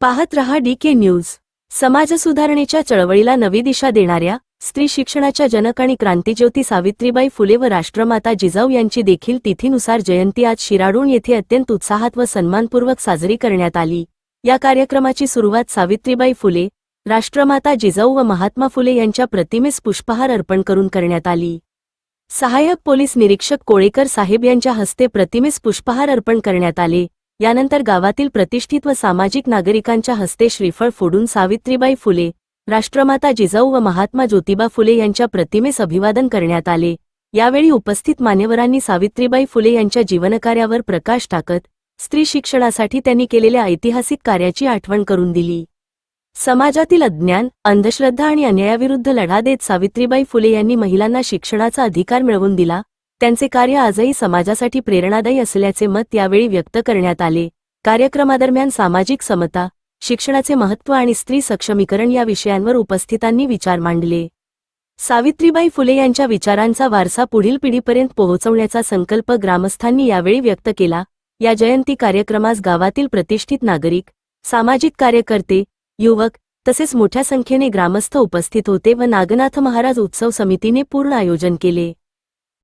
पाहत रहा डी के न्यूज. समाजसुधारणेच्या चळवळीला नवी दिशा देणाऱ्या स्त्री शिक्षणाच्या जनक आणि क्रांतीज्योती सावित्रीबाई फुले व राष्ट्रमाता जिजाऊ यांची देखील तिथीनुसार जयंती आज शिराडूण येथे अत्यंत उत्साहात व सन्मानपूर्वक साजरी करण्यात आली. या कार्यक्रमाची सुरुवात सावित्रीबाई फुले राष्ट्रमाता जिजाऊ व महात्मा फुले यांच्या प्रतिमेस पुष्पहार अर्पण करून करण्यात आली. सहाय्यक पोलीस निरीक्षक कोळेकर साहेब यांच्या हस्ते प्रतिमेस पुष्पहार अर्पण करण्यात आले. यानंतर गावातील प्रतिष्ठित व सामाजिक नागरिकांच्या हस्ते श्रीफळ फोडून सावित्रीबाई फुले राष्ट्रमाता जिजाऊ व महात्मा ज्योतिबा फुले यांच्या प्रतिमेस अभिवादन करण्यात आले. यावेळी उपस्थित मान्यवरांनी सावित्रीबाई फुले यांच्या जीवनकार्यावर प्रकाश टाकत स्त्री शिक्षणासाठी त्यांनी केलेल्या ऐतिहासिक कार्याची आठवण करून दिली. समाजातील अज्ञान अंधश्रद्धा आणि अन्यायाविरुद्ध लढा देत सावित्रीबाई फुले यांनी महिलांना शिक्षणाचा अधिकार मिळवून दिला त्यांचे कार्य आजही समाजासाठी प्रेरणादायी असल्याचे मत यावेळी व्यक्त करण्यात आले. कार्यक्रमादरम्यान सामाजिक समता शिक्षणाचे महत्त्व आणि स्त्री सक्षमीकरण या विषयांवर उपस्थितांनी विचार मांडले. सावित्रीबाई फुले यांच्या विचारांचा वारसा पुढील पिढीपर्यंत पोहोचवण्याचा संकल्प ग्रामस्थांनी यावेळी व्यक्त केला. या जयंती कार्यक्रमास गावातील प्रतिष्ठित नागरिक सामाजिक कार्यकर्ते युवक तसेच मोठ्या संख्येने ग्रामस्थ उपस्थित होते व नागनाथ महाराज उत्सव समितीने पूर्ण आयोजन केले.